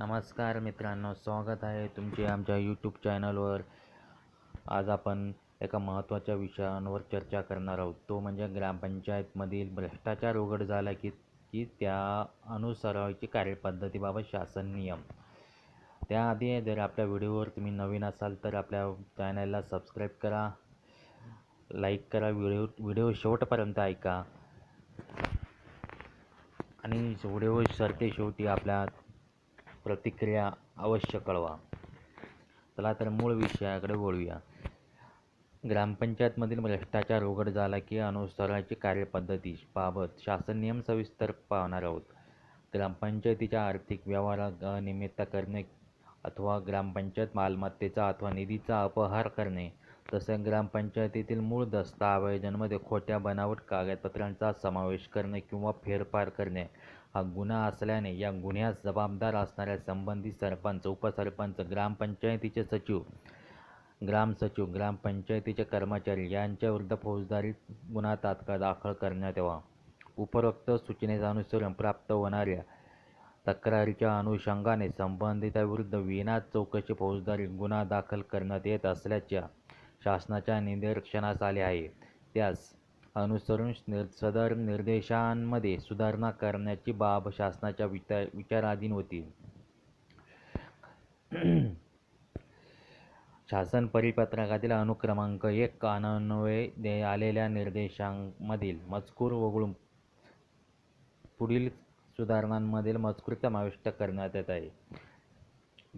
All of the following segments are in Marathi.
नमस्कार मित्रांनो स्वागत आहे तुमचे आमच्या यूट्यूब चॅनलवर आज आपण एका महत्त्वाच्या विषयांवर चर्चा करणार आहोत. तो म्हणजे ग्रामपंचायतमधील भ्रष्टाचार उघड झाला की की त्या अनुसरावायची कार्यपद्धतीबाबत शासन नियम. त्याआधी जर आपल्या व्हिडिओवर तुम्ही नवीन असाल तर आपल्या चॅनलला सबस्क्राईब करा लाईक करा व्हिडिओ व्हिडिओ शेवटपर्यंत ऐका. आणि व्हिडिओ सरते शेवटी आपल्या प्रतिक्रिया अवश्य कळवा. चला तर मूळ विषयाकडे वळूया. ग्रामपंचायतमधील भ्रष्टाचार उघड झाला की अनुसराची कार्यपद्धती बाबत शासन नियम सविस्तर पाहणार आहोत. ग्रामपंचायतीच्या आर्थिक व्यवहारात अनियमितता करणे अथवा ग्रामपंचायत मालमत्तेचा अथवा निधीचा अपहार करणे तसेच ग्रामपंचायतीतील मूळ दस्तावेजांमध्ये खोट्या बनावट कागदपत्रांचा समावेश करणे किंवा फेरफार करणे हा गुन्हा असल्याने या गुन्ह्यास जबाबदार असणाऱ्या संबंधित सरपंच उपसरपंच ग्रामपंचायतीचे सचिव ग्रामसचिव ग्रामपंचायतीचे कर्मचारी यांच्याविरुद्ध फौजदारी गुन्हा तात्काळ दाखल करण्यात यावा. उपरोक्त सूचनेचा अनुसरण प्राप्त होणाऱ्या तक्रारीच्या अनुषंगाने संबंधिताविरुद्ध विना चौकशी फौजदारी गुन्हा दाखल करण्यात येत असल्याच्या शासनाच्या निदर्शनास आले आहे. त्यास अनुसरून सदर निर्देशांमध्ये सुधारणा करण्याची बाब शासनाच्या विचार विचाराधीन होती. शासन परिपत्रकातील अनुक्रमांक एक अन्वये आलेल्या निर्देशांमधील मजकूर वगळून पुढील सुधारणांमधील मजकूर समाविष्ट करण्यात येत आहे.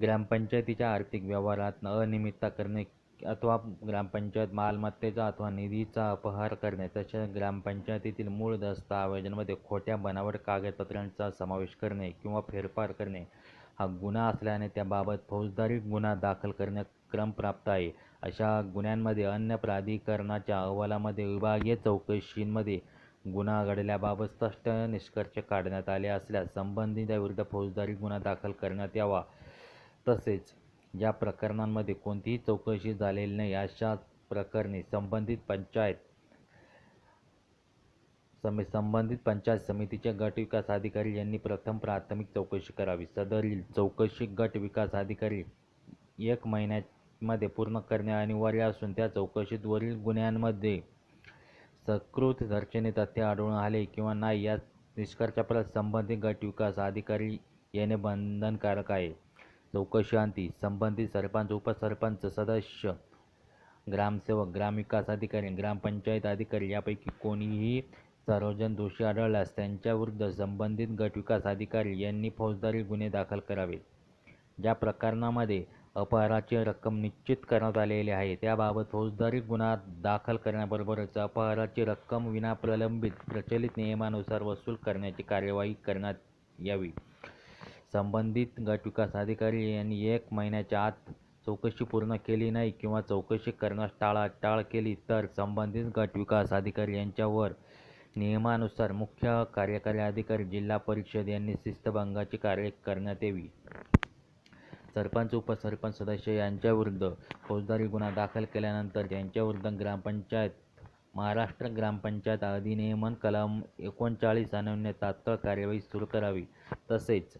ग्रामपंचायतीच्या आर्थिक व्यवहारात अनियमितता करणे अथवा ग्रामपंचायत मालमत्तेचा अथवा निधीचा अपहार करणे तसेच ग्रामपंचायतीतील मूळ दस्तावेजांमध्ये खोट्या बनावट कागदपत्रांचा समावेश करणे किंवा फेरफार करणे हा गुन्हा असल्याने त्याबाबत फौजदारी गुन्हा दाखल करणे क्रमप्राप्त आहे. अशा गुन्ह्यांमध्ये अन्य प्राधिकरणाच्या अहवालामध्ये विभागीय चौकशींमध्ये गुन्हा घडल्याबाबत स्पष्ट निष्कर्ष काढण्यात आले असल्यास संबंधिताविरुद्ध फौजदारी गुन्हा दाखल करण्यात यावा. तसेच या प्रकरणांमध्ये कोणतीही चौकशी झालेली नाही. अशा प्रकरणी संबंधित पंचायत समि संबंधित पंचायत समितीचे गट विकास अधिकारी यांनी प्रथम प्राथमिक चौकशी करावी. सदरील चौकशी गट विकास अधिकारी एक महिन्यामध्ये पूर्ण करणे अनिवार्य असून त्या चौकशीत वरील गुन्ह्यांमध्ये सकृत दर्शने तथ्य आढळून आले किंवा नाही या निष्कर्षाप्रत संबंधित गट विकास अधिकारी येणे बंधनकारक आहे. चौकशांती संबंधित सरपंच उपसरपंच सदस्य ग्रामसेवक ग्रामविकास अधिकारी ग्रामपंचायत अधिकारी यापैकी कोणीही सर्वजण दोषी आढळल्यास त्यांच्याविरुद्ध संबंधित गट विकास अधिकारी यांनी फौजदारी गुन्हे दाखल करावेत ज्या प्रकरणामध्ये अपहाराची रक्कम निश्चित करण्यात आलेली आहे त्याबाबत फौजदारी गुन्हा दाखल करण्याबरोबरच अपहाराची रक्कम विनाप्रलंबित प्रचलित नियमानुसार वसूल करण्याची कार्यवाही करण्यात यावी. संबंधित गट विकास अधिकारी यांनी एक महिन्याच्या आत चौकशी पूर्ण केली नाही किंवा चौकशी करण्यास टाळाटाळ केली तर संबंधित गट विकास अधिकारी यांच्यावर नियमानुसार मुख्य कार्यकारी अधिकारी जिल्हा परिषद यांनी शिस्तभंगाची कार्य करण्यात यावी. सरपंच उपसरपंच सदस्य यांच्याविरुद्ध फौजदारी गुन्हा दाखल केल्यानंतर त्यांच्याविरुद्ध ग्रामपंचायत महाराष्ट्र ग्रामपंचायत अधिनियमन कलम एकोणचाळीस अन्वये तात्काळ कार्यवाही सुरू करावी. तसेच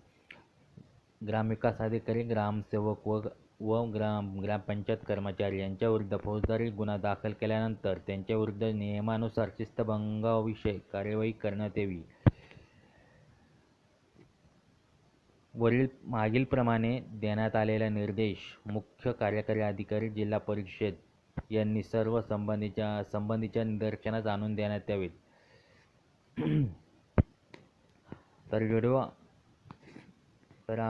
ग्रामविकास अधिकारी ग्रामसेवक व व ग्राम ग्रामपंचायत कर्मचारी यांच्याविरुद्ध फौजदारी गुन्हा दाखल केल्यानंतर त्यांच्याविरुद्ध नियमानुसार शिस्तभंगाविषयी कार्यवाही करण्यात यावी. वरील मागीलप्रमाणे देण्यात आलेला निर्देश मुख्य कार्यकारी अधिकारी जिल्हा परिषद यांनी सर्व संबंधीच्या संबंधीच्या निदर्शनास आणून देण्यात यावेत. तर व्हिडिओ तर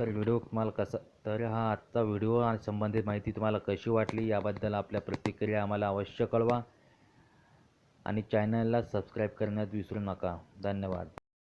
तर व्हिडिओ तुम्हाला कसा तर हा आजचा व्हिडिओ आणि संबंधित माहिती तुम्हाला कशी वाटली याबद्दल आपल्या प्रतिक्रिया आम्हाला अवश्य कळवा. आणि चॅनलला सबस्क्राईब करण्यात विसरू नका. धन्यवाद.